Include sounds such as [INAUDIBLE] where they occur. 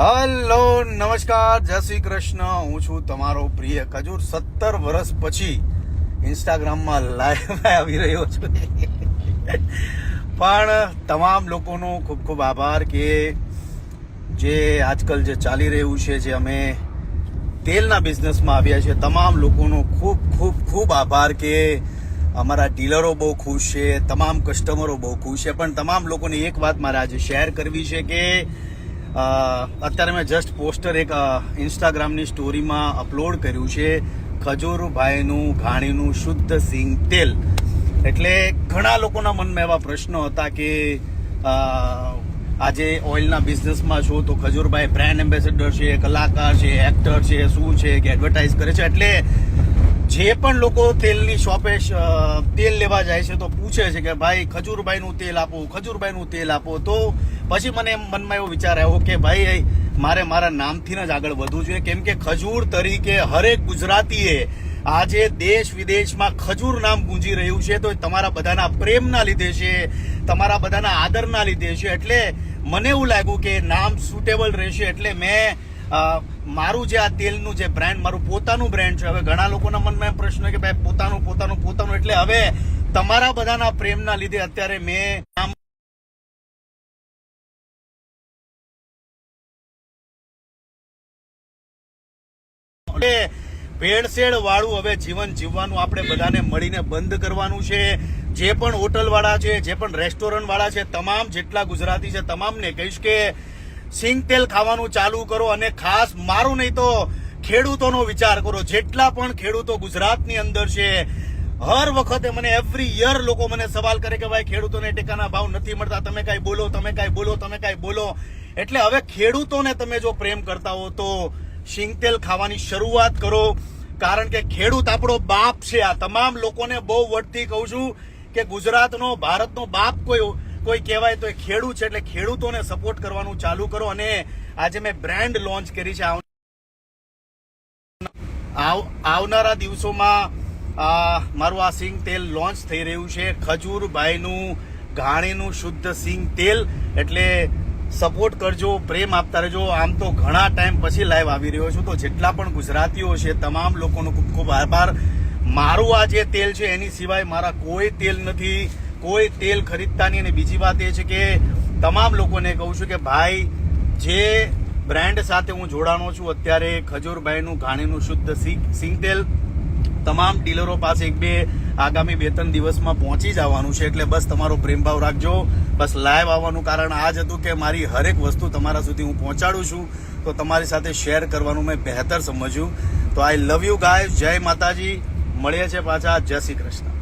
Hello, નમસ્કાર, જય શ્રી કૃષ્ણ. હું છું તમારો પ્રિય ખજૂર. સત્તર વર્ષ પછી ઇન્સ્ટાગ્રામમાં લાઈવ [LAUGHS] આવી રહ્યો છું. પણ તમામ લોકોનો ખૂબ ખૂબ આભાર કે જે આજકાલ જે ચાલી રહ્યું છે, જે અમે તેલના બિઝનેસમાં આવ્યા છે તમામ લોકોનો ખૂબ ખૂબ ખૂબ આભાર કે અમારા ડીલરો બહુ ખુશ છે, તમામ કસ્ટમરો બહુ ખુશ છે. પણ તમામ લોકોને એક વાત મારે આજે શેર કરવી છે કે અત્યારે મેં જસ્ટ પોસ્ટર એક ઇન્સ્ટાગ્રામની સ્ટોરીમાં અપલોડ કર્યું છે. ખજૂરભાઈનું ઘાણીનું શુદ્ધ સિંગ તેલ. એટલે ઘણા લોકોના મનમાં એવા પ્રશ્નો હતા કે આજે ઓઇલના બિઝનેસમાં છો તો ખજૂરભાઈ બ્રાન્ડ એમ્બેસેડર છે, કલાકાર છે એક્ટર છે, શું છે, કે એડવર્ટાઇઝ કરે છે. એટલે જે પણ લોકો તેલની શોપે તેલ લેવા જાય છે તો પૂછે છે કે ભાઈ ખજૂરભાઈનું તેલ આપો ખજૂરભાઈનું તેલ આપો. તો પછી મને એમ મનમાં એવો વિચાર આવ્યો કે ભાઈ મારે મારા નામથી જ આગળ વધવું જોઈએ. કેમ કે ખજૂર તરીકે હરેક ગુજરાતીએ આજે દેશ વિદેશમાં ખજૂર નામ ગુંજી રહ્યું છે. તો તમારા બધાના પ્રેમના લીધે છે, તમારા બધાના આદરના લીધે છે. એટલે મને એવું લાગ્યું કે નામ સુટેબલ રહેશે. એટલે મેં મારું જે આ તેલનું જે બ્રાન્ડ મારું પોતાનું બ્રાન્ડ છે, હવે ઘણા લોકોના મનમાં પ્રશ્ન કે ભાઈ પોતાનું પોતાનું પોતાનું, એટલે હવે તમારા બધાના પ્રેમના લીધે અત્યારે મેં ભેળસેળ વાળું હવે જીવન જીવવાનું આપણે બધાને મળીને બંધ કરવાનું છે. જે પણ હોટલ વાળા છે, જે પણ રેસ્ટોરન્ટ વાળા છે, તમામ જેટલા ગુજરાતી છે, તમામને કહીશ કે સિંગ તેલ ખાવાનું ચાલુ કરો અને ખાસ મારું નહીં તો ખેડૂતોનો વિચાર કરો. જેટલા પણ ખેડૂતો ગુજરાતની અંદર છે, હર વખતે મને એવરી યર લોકો મને સવાલ કરે કે ભાઈ ખેડૂતોને ટેકાના ભાવ નથી મળતા. તમે કાંઈ બોલો, તમે કાંઈ બોલો, તમે કાંઈ બોલો. એટલે હવે ખેડૂતોને તમે જો પ્રેમ કરતા હો તો શિંગતેલ ખાવાની શરૂઆત કરો. કારણ કે ખેડૂત આપણો બાપ છે. આ તમામ લોકોને બહુ વટથી કહું છું કે ગુજરાતનો, ભારતનો બાપ કોઈ કોઈ કહેવાય તો એ ખેડૂત છે એટલે ખેડૂતોને સપોર્ટ કરવાનું ચાલુ કરો અને આજે મેં બ્રાન્ડ લોન્ચ કરી છે. આવ- આવ- આવનારા દિવસોમાં મારું આ સિંગ તેલ લોન્ચ થઈ રહ્યું છે. ખજૂરભાઈનું ઘાણીનું શુદ્ધ સિંગ તેલ. એટલે સપોર્ટ કરજો, પ્રેમ આપતા રહેજો. આમ તો ઘણા ટાઈમ પછી લાઈવ આવી રહ્યો છું. તો જેટલા પણ ગુજરાતીઓ છે, તમામ લોકોનો ખૂબ ખૂબ આભાર. મારું આ જે તેલ છે, એની સિવાય મારા કોઈ તેલ નથી. કોઈ તેલ ખરીદતા નહીં. અને બીજી વાત એ છે કે તમામ લોકોને કહું છું કે ભાઈ, જે બ્રાન્ડ સાથે હું જોડાણો છું, અત્યારે ખજૂરભાઈનું ઘાણીનું શુદ્ધ સિંગ તેલ તમામ ડીલરો પાસે એક બે આગામી બે ત્રણ દિવસમાં પહોંચી જવાનું છે. એટલે બસ તમારો પ્રેમભાવ રાખજો. બસ લાઈવ આવવાનું કારણ આ જ હતું કે મારી હરેક વસ્તુ તમારા સુધી હું પહોંચાડું છું. તો તમારી સાથે શેર કરવાનું મેં બહેતર સમજ્યું. તો આઈ લવ યુ ગાય જય માતાજી. મળીએ છે પાછા. જય શ્રી કૃષ્ણ.